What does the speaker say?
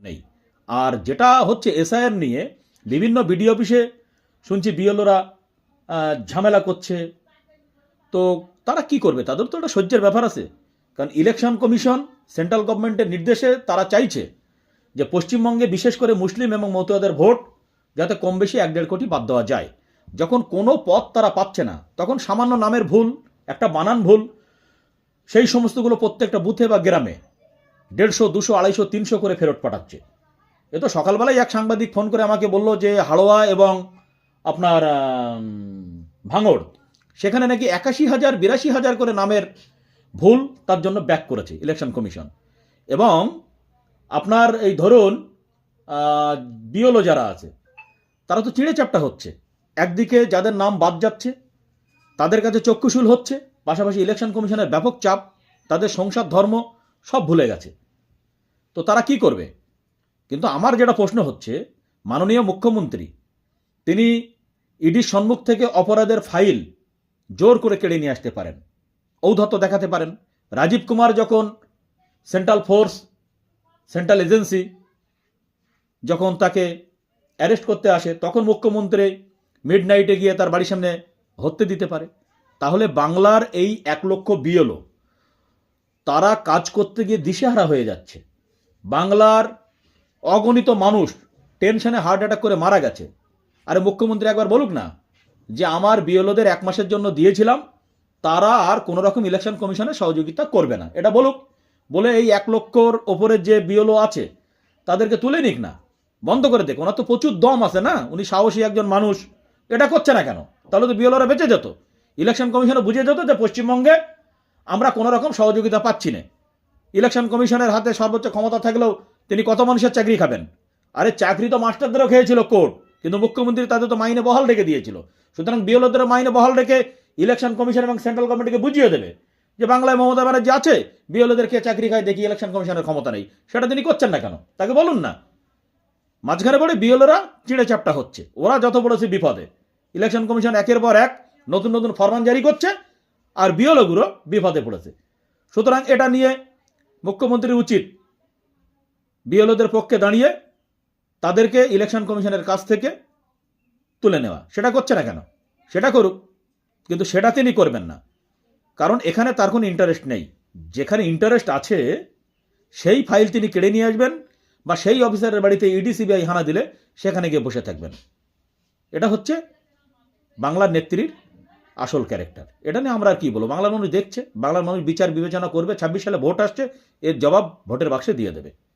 নেই। আর যেটা হচ্ছে এসআইআর নিয়ে বিভিন্ন বিডিও অফিসে শুনছি বিএলওরা ঝামেলা করছে। তো তারা কি করবে? তাদের তো একটা সহ্যের ব্যাপার আছে। কারণ ইলেকশন কমিশন, সেন্ট্রাল গভর্নমেন্টের নির্দেশে তারা চাইছে যে পশ্চিমবঙ্গে বিশেষ করে মুসলিম এবং মতুয়াদের ভোট যাতে কম বেশি এক দেড় কোটি বাদ দেওয়া যায়। যখন কোনো পথ তারা পাচ্ছে না, তখন সামান্য নামের ভুল, একটা বানান ভুল, সেই সমস্তগুলো প্রত্যেকটা বুথে বা গ্রামে। দেড়শো, দুশো, আড়াইশো, তিনশো করে ফেরত পাঠাচ্ছে। এ তো সকালবেলায় এক সাংবাদিক ফোন করে আমাকে বলল যে হাড়োয়া এবং আপনার ভাঙড়, সেখানে নাকি একাশি হাজার, বিরাশি হাজার করে নামের ভুল তার জন্য ব্যাক করেছে ইলেকশন কমিশন। এবং আপনার এই ধরুন বিওলো যারা আছে, তারা তো চিড়ে চাপটা হচ্ছে। একদিকে যাদের নাম বাদ যাচ্ছে, তাদের কাছে চক্ষুশূল হচ্ছে, পাশাপাশি ইলেকশন কমিশনের ব্যাপক চাপ, তাদের সংসার ধর্ম সব ভুলে গেছে। তো তারা কি করবে? কিন্তু আমার যেটা প্রশ্ন হচ্ছে, মাননীয় মুখ্যমন্ত্রী, তিনি ইডির সম্মুখ থেকে অপরাধের ফাইল জোর করে কেড়ে নিয়ে আসতে পারেন। ঔদ্ধত্য দেখাতে পারেন। রাজীব কুমার যখন সেন্ট্রাল ফোর্স, সেন্ট্রাল এজেন্সি যখন তাকে অ্যারেস্ট করতে আসে, তখন মুখ্যমন্ত্রী মিড নাইটে গিয়ে তার বাড়ির সামনে হত্যে দিতে পারে। তাহলে বাংলার এই এক লক্ষ বিএলও তারা কাজ করতে গিয়ে দিশেহারা হয়ে যাচ্ছে। বাংলার অগণিত মানুষ টেনশনে হার্ট অ্যাটাক করে মারা গেছে। আরে মুখ্যমন্ত্রী একবার বলুক না, যে আমার বিএলওদের এক মাসের জন্য দিয়েছিলাম, তারা আর কোনো রকম ইলেকশন কমিশনে সহযোগিতা করবে না। এটা বলুক, বলে এই এক লক্ষর ওপরের যে বিএলও আছে, তাদেরকে তুলে নিক না। বন্ধ করে দেখ ওনার তো প্রচুর দম আছে না? উনি সাহসী একজন মানুষ, এটা করছে না কেন? তাহলে তো বিএলওরা বেঁচে যেত। ইলেকশন কমিশনে বুঝে যেত যে পশ্চিমবঙ্গে আমরা কোনো রকম সহযোগিতা পাচ্ছি না। ইলেকশন কমিশনের হাতে সর্বোচ্চ ক্ষমতা থাকলেও তিনি কত মানুষের চাকরি খাবেন? আরে চাকরি তো মাস্টারদেরও খেয়েছিল কোর্ট, কিন্তু মুখ্যমন্ত্রী তাদের তো মাইনে বহাল রেখে দিয়েছিল। সুতরাং বিএলওদের মাইনে বহাল রেখে ইলেকশন কমিশন এবং সেন্ট্রাল গভর্নমেন্টকে বুঝিয়ে দেবে যে বাংলায় মমতা ব্যানার্জি আছে, বিএলওদের কে চাকরি খায় দেখি ইলেকশন কমিশনের ক্ষমতা নেই। সেটা তিনি করছেন না কেন? তাকে বলুন না। মাঝখানে পড়ে বিএলওরা চিড়ে চাপটা হচ্ছে। ওরা যত পড়েছে বিপদে। ইলেকশন কমিশন একের পর এক নতুন নতুন ফরমান জারি করছে। আর বিএলওগুলো বিপদে পড়েছে। সুতরাং এটা নিয়ে মুখ্যমন্ত্রীর উচিত বিএলওদের পক্ষে দাঁড়িয়ে তাদেরকে ইলেকশন কমিশনের কাছ থেকে তুলে নেওয়া। সেটা করছে না কেন? সেটা করুক, কিন্তু সেটা তিনি করবেন না। কারণ এখানে তার কোনো ইন্টারেস্ট নেই। যেখানে ইন্টারেস্ট আছে, সেই ফাইল তিনি কেড়ে নিয়ে আসবেন বা সেই অফিসারের বাড়িতে ইডি সিবিআই হানা দিলে সেখানে গিয়ে বসে থাকবেন। এটা হচ্ছে বাংলার নেত্রীর আসল ক্যারেক্টার। এটা নিয়ে আমরা আর কি বলব? বাংলার মানুষ দেখছে, বাংলার মানুষ বিচার বিবেচনা করবে, ছাব্বিশ সালে ভোট আসছে, এর জবাব ভোটের বাক্সে দিয়ে দেবে।